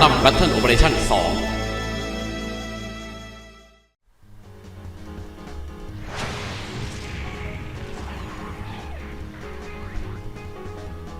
โอเวอร์ซีกันดั้มแบทเทิลโอเปอเรชั่น2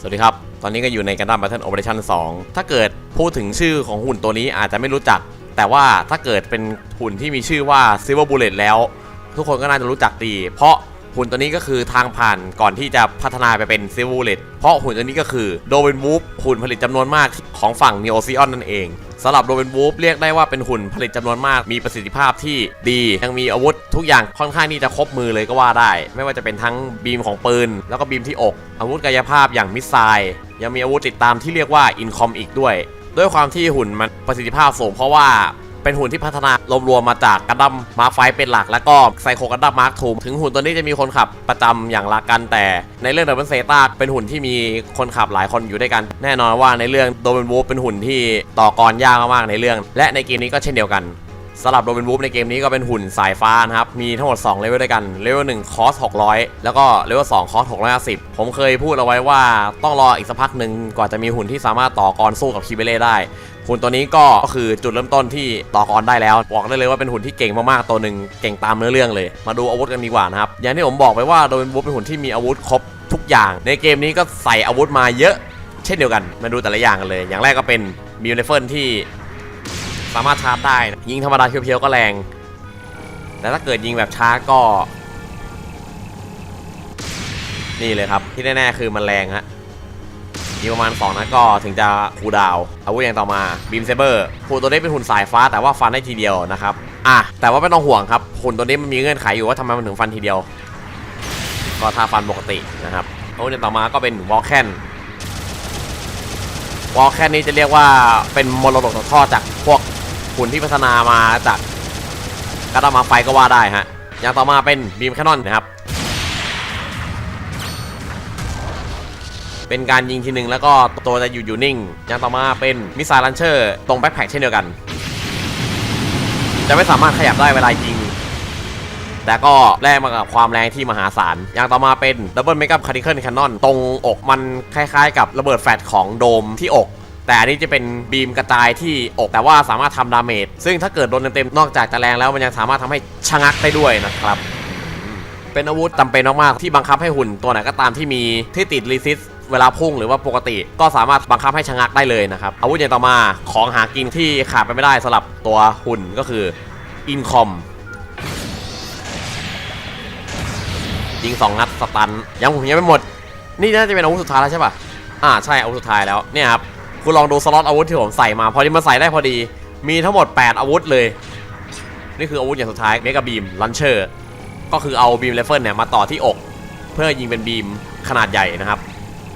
สวัสดีครับ ตอนนี้ก็อยู่ในกันดั้ม Battle Operation 2ถ้าเกิดพูดถึงชื่อของหุ่นตัวนี้อาจจะไม่รู้จัก แต่ว่าถ้าเกิดเป็นหุ่นที่มีชื่อว่า Silver Bullet แล้ว ทุกคนก็น่าจะรู้จักดี เพราะ หุ่นตัวนี้ก็คือทางผ่านก่อนที่จะพัฒนาไปเป็น Silver Bullet เพราะหุ่นตัวนี้ก็คือ d o w e n w o o f หุ่นผลิตจำนวนมากของฝั่ง Neo Zeon นั่นเองสำหรับ d o w e n w o o f เรียกได้ว่าเป็นหุ่นผลิตจำนวนมาก มีประสิทธิภาพที่ดี ยังมีอาวุธทุกอย่างค่อนข้างที่จะครบมือเลยก็ว่าได้ ไม่ว่าจะเป็นทั้งบีมของปืน แล้วก็บีมที่อก อาวุธกายภาพอย่างมิสไซล์ยังมีอาวุธติดตามที่เรียกว่าอินคอมอีกด้วย ด้วยความที่หุ่นมันประสิทธิภาพสูงเพราะว่า เป็นหุ่นที่พัฒนารวมๆมาจากกันดั้มมาร์คไฟเป็นหลัก แล้วก็ไซโคกันดั้มมาร์คทูถึงหุ่นตัวนี้จะมีคนขับประจำอย่างละกันแต่ ในเรื่องดับเบิลเซตาเป็นหุ่นที่มีคนขับหลายคนอยู่ด้วยกัน แน่นอนว่าในเรื่องโดเ n นวูฟเป็นหุ่นที่ต่อกรยากมากๆในเรื่อง และในเกมนี้ก็เช่นเดียวกันสำหรับโดเ n นวูฟในเกมนี้ก็เป็นหุ่นสายฟ้านะครับ มีทั้งหมด 2 เลเวลด้วยกัน เลเวล1คอส 600 แล้วก็เลเวล2คอส 650 ผมเคยพูดเอาไว้ว่าต้องรออีกสักพักหนึ่งกว่าจะมีหุ่นที่สามารถต่อกรสู้กับคิเบเล่ได้ หุ่นตัวนี้ก็ก็คือจุดเริ่มต้นที่ต่อกรได้แล้ว บอกได้เลยว่าเป็นหุ่นที่เก่งมากๆตัวหนึ่งเก่งตามเนื้อเรื่องเลย มาดูอาวุธกันดีกว่านะครับ อย่างที่ผมบอกไปว่าโดเ n นวูเป็นหุ่นที่มีอาวุธครบทุกอย่าง ในเกมนี้ก็ใส่อาวุธมาเยอะ เช่นเดียวกัน มาดูแต่ละอย่างกันเลย อย่างแรกก็เป็นมิวเนเฟิลที่สามารถชาร์จได้ ยิงธรรมดาเพียวๆก็แรง แต่ถ้าเกิดยิงแบบช้าก็ นี่เลยครับที่แน่ๆคือมันแรงฮะ ยิงประมาณ 2นัดก็ถึงจะคูดาวอาวุธอย่างต่อมาบีมเซเบอร์หุ่นตัวนี้เป็นหุ่นสายฟ้าแต่ว่าฟันได้ทีเดียวนะครับอะแต่ว่าไม่ต้องห่วงครับหุ่นตัวนี้มันมีเงื่อนไขอยู่ว่าทำไมมันถึงฟันทีเดียว ก็ท่าฟันปกตินะครับอาวุธอย่างต่อมาก็เป็นวอลแคนวอลแคนนี้จะเรียกว่าเป็นมรดกตกทอดจากพวกหุ่นที่พัฒนามาจากกระดามาไฟก็ว่าได้ฮะอย่างต่อมาเป็นบีมแคนนอนนะครับ เป็นการยิงทีหนึ่งแล้วก็ตัวจะอยู่อยู่นิ่งอย่างต่อมาเป็นมิสไซล์ลันเชอร์ตรงแบ็คแพคเช่นเดียวกัน จะไม่สามารถขยับได้เวลายิง แต่ก็แลกมากับความแรงที่มหาศาล อย่างต่อมาเป็นดับเบิลเมก p ั c คาร์ดิเคิลแคนนอนตรงอกมันคล้ายๆ กับระเบิดแฟลชของโดมที่อกแต่อันนี้จะเป็นบีมกระจายที่อกแต่ว่าสามารถทำดาเมจซึ่งถ้าเกิดโดนเต็มๆนอกจากจะแรงแล้วมันยังสามารถทำให้ชะงักได้ด้วยนะครับ เป็นอาวุธจำเป็นมากๆที่บังคับให้หุ่นตัวไหนก็ตามที่มีที่ติดรีซิสเวลาพุ่งหรือว่าปกติ ก็สามารถบังคับให้ชะงักได้เลยนะครับอาวุธอย่างต่อมาของหากินที่ขาดไปไม่ได้สำหรับตัวหุ่นก็คืออินคอมยิงสองนัดสตันยังผมยังไม่หมด นี่น่าจะเป็นอาวุธสุดท้ายแล้วใช่ป่ะอ่าใช่อาวุธสุดท้ายแล้วเนี่ยครับคุณลองดูสล็อตอาวุธที่ผมใส่มาพอที่มาใส่ได้พอดี มีทั้งหมด 8 อาวุธเลย นี่คืออาวุธอย่างสุดท้ายเมกะบีมลันเชอร์ก็คือเอาบีมไรเฟิลเนี่ยมาต่อที่อก เพื่อยิงเป็นบีมขนาดใหญ่นะครับ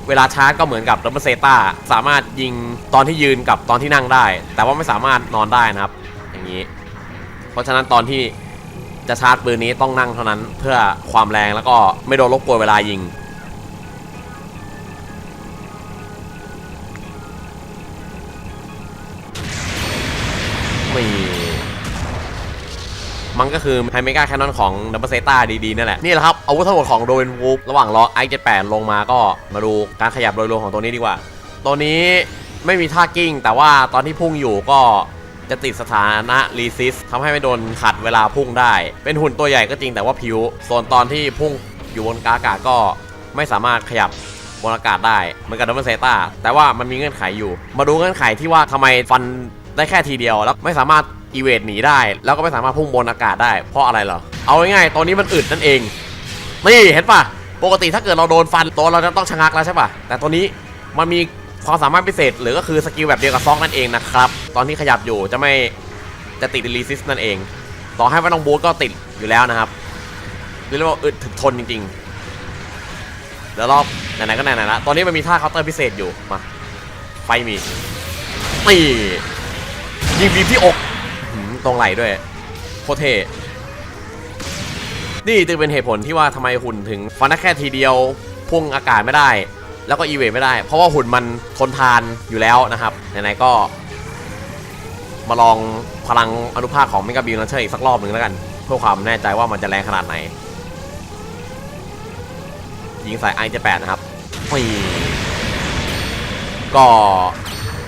เวลาชาร์จก็เหมือนกับดับเบิลเซต้าสามารถยิงตอนที่ยืนกับตอนที่นั่งได้ แต่ว่าไม่สามารถนอนได้นะครับ อย่างนี้ เพราะฉะนั้นตอนที่จะชาร์จปืนนี้ต้องนั่งเท่านั้นเพื่อความแรงแล้วก็ไม่โดนรบกวนเวลายิงมี มันก็คือไฮเมกาแคนนอนของดับเบิลเซต้าดีๆนั่นแหละ นี่แหละครับอาวุธทั้งหมดของโดเวนวูฟระหว่างล้อไอเจ็ดแปดลงมาก็มาดูการขยับโดยรวมของตัวนี้ดีกว่า ตัวนี้ไม่มีท่ากิ้ง แต่ว่าตอนที่พุ่งอยู่ก็จะติดสถานะรีซิสทำให้ไม่โดนขัดเวลาพุ่งได้ เป็นหุ่นตัวใหญ่ก็จริงแต่ว่าผิวส่วนตอนที่พุ่งอยู่บนกาอากาศก็ไม่สามารถขยับบนอากาศได้เหมือนกับดับเบิลเซต้าแต่ว่ามันมีเงื่อนไขอยู่ มาดูเงื่อนไขที่ว่าทำไมฟันได้แค่ทีเดียวแล้วไม่สามารถ อีเวทหนีได้ แล้วก็ไม่สามารถพุ่งบนอากาศได้ เพราะอะไรเหรอ เอาง่ายๆตัวนี้มันอึดนั่นเอง นี่เห็นปะปกติถ้าเกิดเราโดนฟันตัวเราจะต้องชะงักแล้วใช่ปะแต่ตัวนี้มันมีความสามารถพิเศษ หรือก็คือสกิลแบบเดียวกับซอกนั่นเองนะครับ ตอนที่ขยับอยู่จะไม่จะติดรีซิสนั่นเอง ต่อให้ไม่ต้องบูทก็ติดอยู่แล้วนะครับเรียกว่าอึดถึกทนจริงๆเดี๋ยวรอบไหนๆก็ไหนๆละตอนนี้มันมีท่าเคาน์เตอร์พิเศษอยู่มาไฟมีนี่ยิงบีบที่อก ตรงไหลด้วยโคตรเท่นี่จึงเป็นเหตุผลที่ว่าทำไมหุ่นถึงฟันได้แค่ทีเดียวพุ่งอากาศไม่ได้ แล้วก็อีเวทไม่ได้ เพราะว่าหุ่นมันทนทานอยู่แล้วนะครับไหนๆก็ มาลองพลังอนุภาคของเมกาบีลันเชอร์อีกสักรอบหนึ่งแล้วกัน เพื่อความแน่ใจว่ามันจะแรงขนาดไหน ยิงสายไอเจแปดนะครับปีก็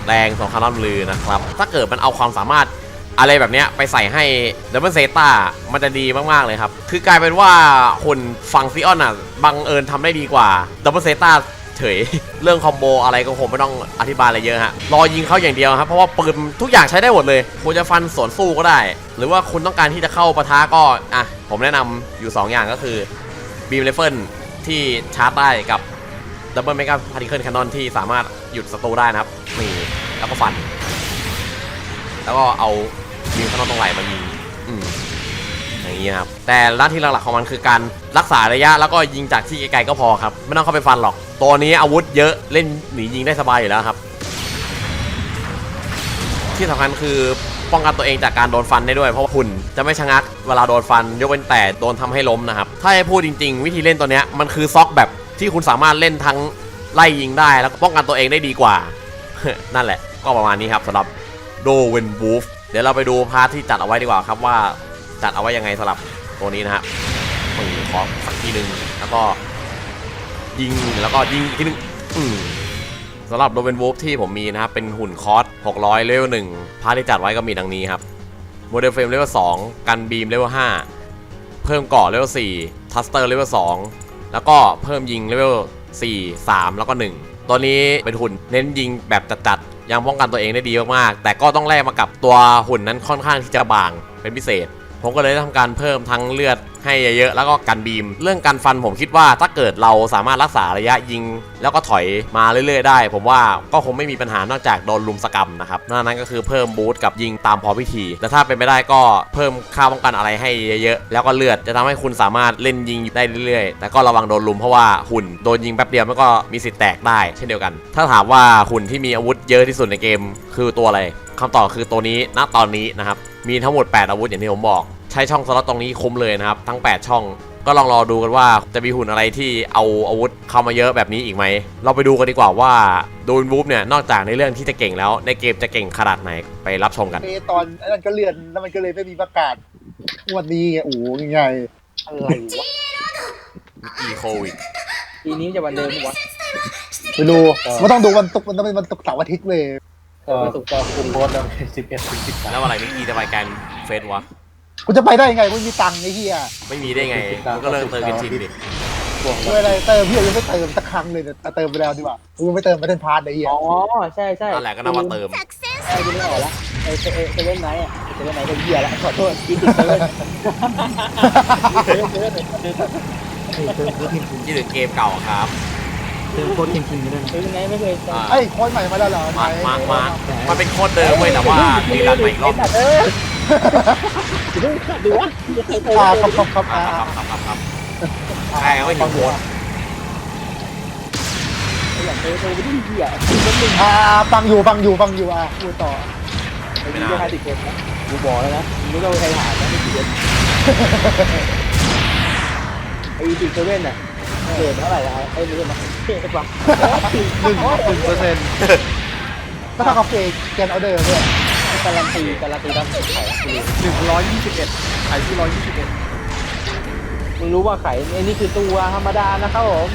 แรงสองคานอนลือนะครับ ถ้าเกิดมันเอาความสามารถ อะไรแบบเนี้ยไปใส่ให้ดับเบิลเซตามันจะดีมาก ๆ เลยครับ คือกลายเป็นว่าคนฟังซิออนอะ บังเอิญทำได้ดีกว่าดับเบิลเซตาเฉย เรื่องคอมโบอะไรก็คงไม่ต้องอธิบายอะไรเยอะฮะ รอยิงเขาอย่างเดียวครับ เพราะว่าปืนทุกอย่างใช้ได้หมดเลยคุณจะฟันสวนสู้ก็ได้ หรือว่าคุณต้องการที่จะเข้าปะทะก็ อะ ผมแนะนำอยู่ 2 อย่างก็คือบีมไรเฟิลที่ชาร์จได้กับดับเบิลเมกาพาร์ติเคิลแคนนอนที่สามารถหยุดศัตรูได้นะครับนี่แล้วก็ฟัน แล้วก็เอา ยิงแคนนอนตรงไหล่มายิงอืมอย่างนี้ครับแต่หน้าที่หลักๆของมันคือการรักษาระยะแล้วก็ยิงจากที่ไกลๆก็พอครับ ไม่ต้องเข้าไปฟันหรอก ตัวนี้อาวุธเยอะเล่นหนียิงได้สบายอยู่แล้วครับ ที่สำคัญคือป้องกันตัวเองจากการโดนฟันได้ด้วยเพราะว่าหุ่นจะไม่ชะงักเวลาโดนฟัน ยกเว้นแต่โดนทำให้ล้มนะครับ ถ้าให้พูดจริง ๆ วิธีเล่นตัวนี้มันคือซ็อกแบบที่คุณสามารถเล่นทั้งไล่ยิงได้แล้วก็ป้องกันตัวเองได้ดีกว่า นั่นแหละ ก็ประมาณนี้ครับสำหรับโดเวนบูฟ เดี๋ยวเราไปดูพาร์ทที่จัดเอาไว้ดีกว่าครับว่าจัดเอาไว้ยังไงสำหรับตัวนี้นะฮะปืนขอสักทีหนึ่งแล้วก็ยิงแล้วก็ยิงอีกทีหนึงสำหรับโดเวนวูฟที่ผมมีนะครับเป็นหุ่นคอส600เลเวล1พาร์ทที่จัดไว้ก็มีดังนี้ครับโมเดลเฟรมเลเวล2กันบีมเลเวล5เพิ่มเกาะเลเวล4ทัสเตอร์เลเวล2แล้วก็เพิ่มยิงเลเวล4 3 แล้วก็ 1 ตัวนี้เป็นหุ่นเน้นยิงแบบจัดๆ ยังป้องกันตัวเองได้ดีมากๆแต่ก็ต้องแลกมากับตัวหุ่นนั้นค่อนข้างที่จะบางเป็นพิเศษ ผมก็เลยได้ทำการเพิ่มทั้งเลือดให้เยอะๆแล้วก็กันบีม เรื่องการฟันผมคิดว่าถ้าเกิดเราสามารถรักษาระยะยิง แล้วก็ถอยมาเรื่อยๆได้ ผมว่าก็คงไม่มีปัญหานอกจากโดนลุมสกรรมนะครับนอกนั้นก็คือเพิ่มบูสต์กับยิงตามพอพิธีและถ้าเป็นไม่ได้ก็เพิ่มค่าป้องกันอะไรให้เยอะๆแล้วก็เลือดจะทำให้คุณสามารถเล่นยิงได้เรื่อยๆ แต่ก็ระวังโดนลุมเพราะว่าหุ่นโดนยิงแป๊บเดียวมันก็มีสิทธิ์แตกได้ เช่นเดียวกัน ถ้าถามว่าหุ่นที่มีอาวุธเยอะที่สุดในเกม คือตัวอะไร คำตอบคือตัวนี้ณตอนนี้นะครับ มีทั้งหมด 8 อาวุธอย่างที่ผมบอก ใช้ช่องสล็อตตรงนี้คุ้มเลยนะครับ ทั้ง 8 ช่อง ก็ลองรอดูกันว่าจะมีหุ่นอะไรที่เอาอาวุธเข้ามาเยอะแบบนี้อีกไหม เราไปดูกันดีกว่าว่าโดนวูฟเนี่ย นอกจากในเรื่องที่จะเก่งแล้ว ในเกมจะเก่งขนาดไหน ไปรับชมกันเอตอนนั้นก็เลื่อนแล้วมันก็เลยไม่มีประกาศวันนี้ไงโอ้โหยังไงอะไรวะอีโควิดปีนี้จะวันเดิมปะวะไม่รู้ไม่ต้องดูวันศุกร์มันต้องเป็นวันศุกร์เสาร์อาทิตย์เลย เออวันศุกร์ตอนคุณโพสต์แล้วสิบเอ็ดถึงสิบสามแล้วอะไรไม่อีจะไปกันเฟสวะ กูจะไปได้ยังไงไม่มีตังค์ไอ้เหี้ยไม่มีได้ไงมันก็เลิกเติมกันชินดิบวกด้วยอะไรเติมพี่ยังไม่เติมสักครั้งเลยเนี่ยเติมไปแล้วดีกว่ากูไม่เติมไม่เติมพาร์ทไอ้เหี้ยอ๋อใช่ใช่นั่นแหละก็นับว่าเติมไอ้ที่ไม่ออกละไอ้เซเซเว่นไนท์อะเซเว่นไนท์ก็เหี้ยละขอโทษกินติดเซเว่นเซเว่นเซเว่นที่ถึงเกมเก่าครับ เซเว่นไนท์ไม่เคยอ่าไอ้โค้ดใหม่มาแล้วเหรอไหนมามามามันเป็นโค้ดเดิมเว้ยแต่ว่ารีรันใหม่อีกรอบเออดูวะใครโทรอ่าครับครับครับอ่าอ่าครับครับครับครับใช่ไม่ถึงโค้ดอยากโทรโทรไปที่เหี้ยอ่าฟังอยู่ฟังอยู่ฟังอยู่อะพูดต่อไอ้ที่ใครติดเกมนะกูบอกแล้วนะไม่ต้องใครถามนะไม่ติดเกมไอ้ติดเซเว่นอะ เกรดเท่าไหร่อะไอ้นี่มันเกรดปะหนึ่งหนึ่งเปอร์เซ็นต์ก็เท่ากับเกรดเออเดอร์ด้วยการันตีการันตีรับขาสีหนึ่งร้อยยี่สิบเอ็ดขายที่ร้อยยี่สิบเอ็ดมึงรู้ว่าไข่ไอ้นี่คือตัวธรรมดานะครับผม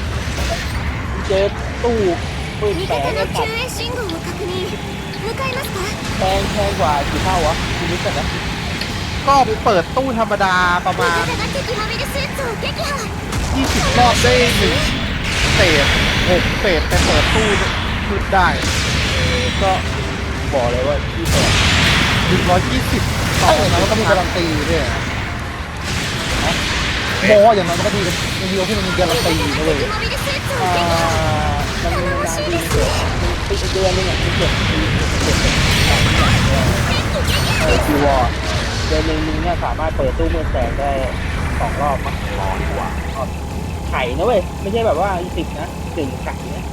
เจอตู้ปืนแตกกันตัดแพงแพงกว่ากี่เท่าวะคุณผู้กันนะก็เปิดตู้ธรรมดาประมาณ 20 รอบได้หนึ่งเศษหกเศษไปเปิดตู้ขึ้นได้ก็บอกเลยว่าที่เปิด120ต่อแล้วก็มีการันตีด้วยโมอย่างนั้นมันก็ดีมันดีที่มันมีการันตีเลยอ่ามันมีการันตีปีเดือนนึงอะที่เก็บปีเก็บเออคิวอร์เดือนนึงเนี่ยสามารถเปิดตู้เมื่อแสงได้ สองรอบมั้งรอดีกว่าไข่นะเว้ย ไม่ใช่แบบว่าสิบนะถึงไข่นะ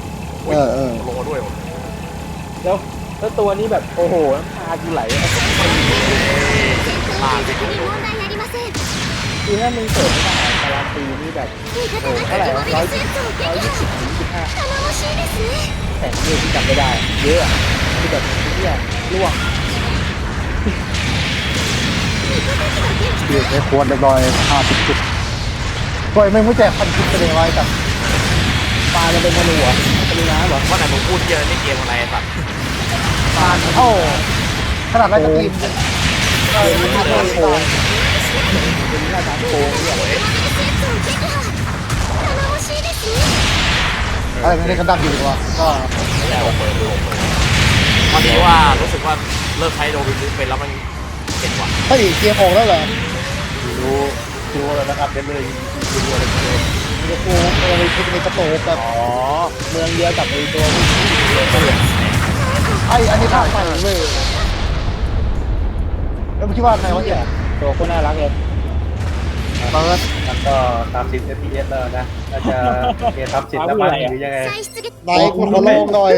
เออเออโลด้วยวดแล้วแล้วตัวนี้แบบโอ้โหน้ำตากูไหลลาไปด้วยคือถ้ามึงเปิดตลาดตลาดตีนี่แบบโอ้เท่าไหร่ร้อยสิบร้อยยี่สิบสี่สิบห้าแต่เงินที่จับไม่ได้ เยอะคือแบบทุกอย่างร่วง เสียไอ้ควรเรียบร้อยห้าสิบจุดปล่อยไม่ไม่แจกพันจุดไปเลยไว้แต่ปลาจะเป็นธนูเหรอธนูน้ำเหรอว่าไหนผมพูดเยอะในเกมอะไรไอ้สัตว์ปลาโอ้ขนาดไรสตีมเออมีหน้าตาโค้งมีหน้าตาโค้งเนี่ยอะไรไม่ได้กันดับอยู่วะก็ไม่ได้ผมเปิดดูผมเปิดตอนนี้ว่ารู้สึกว่าเลิกใช้โดวินไปแล้วมัน เฮ้ยเกมออกแล้วเหรอดูดูแล้วนะครับเดนเลยดูอะไรูเลยเดี๋ยวกูเอาไปทุระโตกกับเมืองเดียวกับไอตัวไออันนี้ภาคใหม่เลยแล้วคิดว่าใครวะเนี่ยตัวคนน่ารักเลยเปิดแล้วก็ตามสิบ FPS แล้วนะน่าจะเกมตามสิบแล้วมั้งหรือยังไงไหนคุณมาลองหน่อย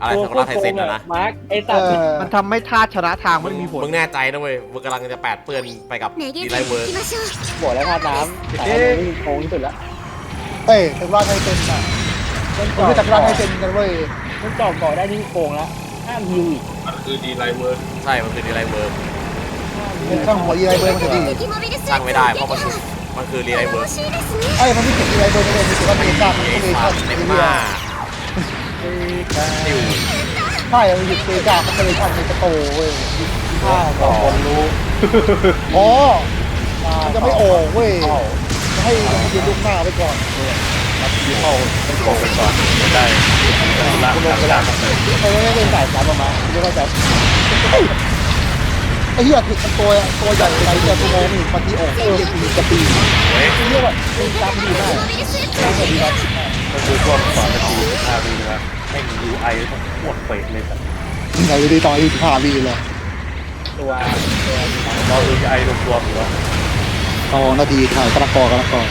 อะไรอะไร ตัว สักุระไทเซนนะนะ มาร์คไอ้ เอ สัตว์ อ มันทำให้ท่าชนะทางมันมีผล มึงแน่ใจนะเว้ยมึงกำลังจะแปดเปื้อนไปกับ 投げ ดี ず ไล に เวิร์ 行きましょう บอกแล้วท่าน้ำแต่อันนี้โกงที่สุดละ เฮ้ยแต่ว่าไทเซนอ่ะ ต้น ผ จ ม อก รู้จักร้านไทเซนกันเว้ย ต้นจอกเกาะได้นี่โกงละห้ามฮิวอีก ใช่มันคือดีไลเวิร์ เป็นช่างหัวยีไรเบอร์มันจะดี 敵モビルスーツ สร้าง を ไม่ 撃 ได้ 破 เพราะมันคือมันคือดีไล 頼 เวิ も ร์ しいですね ไอ้มันไม่เขียนยีไรเบอร์เลยมีแต่ว่าเมกามัน เอ ก็เลย ฟา ชอบ เต็ม เรี มาย ติว ใช่มันหยิบซื้อจากก็เลยทำในสโตเว้ยข้าวสอคนรู้อ๋อจะไม่โอ้เว้ยให้มันยืนลูกหน้าไปก่อนรับยืนเข้าไปกอนไปก่อนไม่ได้ลากลากลากไปไม่ได้เป็นสายสามประมาเรียกว่าจะไอ้เหี้ยคือตัวตัวใหญ่ไรเดียวตัวโมงปฏิโอ้เออจะปีจะปีเรียกว่าเป็นจำดีมากจำดีมาก ก็คือช่วงก่อนนาทีสิบห้าวินะแม่ง UI ต้องปวดเฟดเลยครับว์งราดูดีตอนอายุสิห้าปีเลยตัวตัวเรา UI รวมๆอยู่แล้วตอนนาทีถ่ายตะกอกันตะกอ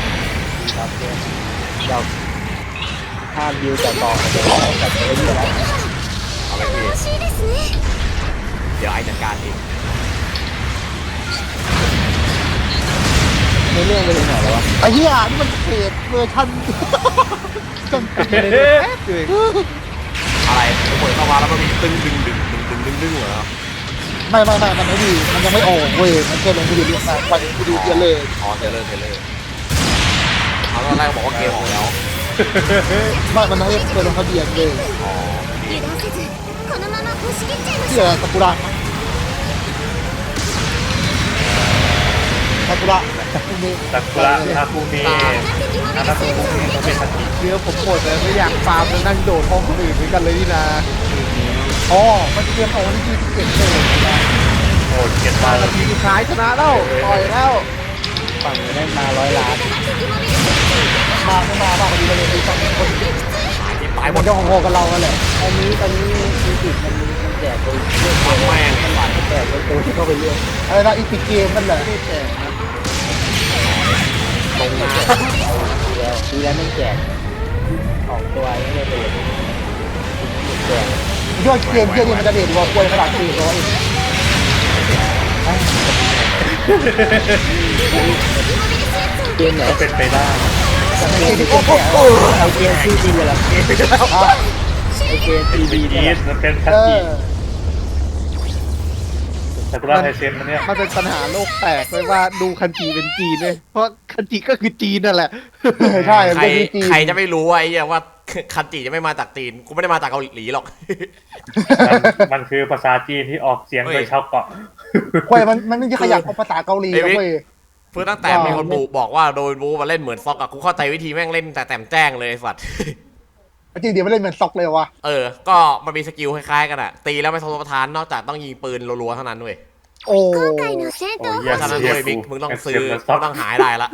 ครับเนี่ยเาห้ามยิวแต่ต่อแต่ต่อแต่ไม่ได้แล้วเอาไปพี่เดี๋ยวไอจัดการเอง ในเรื่องไปถึงไหนแล้ววะไอ้เหี้ยนี่มันเพจเวอร์ชันจนเป็นเลยแป๊เลยอะไรเปิดเข้ามาแล้วมันมีตึ้งดึงดึงดึงดึงดึงดึงเหรอไม่ไม่ไม่มันไม่ดีมันยังไม่ออกเว้ยมันแค่ลงไปดูเรื่องนั้ไปดูดูเทเลอร์อ๋อเทเลอร์เทเลอร์เขาตอนแรกบอกว่าเกมออกแล้วไม่มันไม่เคยลงทะเบียนเลยอ๋อเสียซากุระซากุระ นี่สักุระอาคุมิอานาคุมิต้องเป็นทันทีเรือผมหมดเลยไม่อยากฟาร์มแล้วนั่งโดดห้องคนอื่นเหมือนกันเลยนี่นะอ๋อมันเตรียมออกวันที่ยี่สิบเจ็ดเลยโอ้เจ็ดบาทนาทีสุดท้ายชนะแล้วต่อยแล้วฝั่งนี้ได้มาร้อยล้านมาไม่มาบ้างพอดีเลยมีสองคนตายหมมัดนจะงงกันเรากันแหละอันนี้ตอนนี้มีสิทธิ์มันมันแจกไปเรื่อยฟังแม่งไอ้สัตว์ๆแจกไปตัวที่เข้าไปเรื่อยอะไรนะอีพิกเกมนั่นแหละ ลงมาทีแล้วทีแล้วไม่แจกออกตัวนี่เลยเลยแจกยอดเกมเที่ยนี่มันจะเด่นกว่าควยขนาดสี่ร้อยเกมไหนก็เป็นไปได้แต่ในเกมที่โอ้โหเอาเกมซีดีเลยล่ะไอเกมซีดีอีเนี่ยสมันเป็นคันเอจิอสักุระไทเซนมันเนี่ยมันเป็นปัญหาโลกแตกเลยว่าดูคันจีเป็นจีนเลยเพราะคันจีก็คือจีนนั่นแหละ ใช่ใครเป็นจริงใครจะไม่รู้ว่าไอ้เหี้ยว่าคันจิจะไม่มาจากจีนกูไม่ได้มาจากเกาหลีหรอก มันมันคือภาษาจีนที่ออกเสียงโดยชาวเกาะควยมันมันไม่ใช่ขยับเอาภาษาเกาหลีนะเว้ยเพื่อตั้งแต่มีคนบูบอกว่าโดนบูมาเล่นเหมือนซอกอะกูเข้าใจวิธีแม่งเล่นแต่แต้มแจ้งเลยไอ้สัตว์ จริงเดี๋ยวไม่เล่นเหมือนซ็อกเลยวะ เออ ก็มันมีสกิลคล้ายๆกันอะตีแล้วไม่ทะประทานนอกจากต้องยิงปืนรัวๆเท่านั้นเว้ย โอ้ 今回の戦 โอ้ 闘 ย เพราะฉะนั้นด้วยบิ๊กมึงต้องซื้อมึงต้องหายได้ละ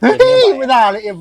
เฮ้ยไม่ได้เลยเอ็ม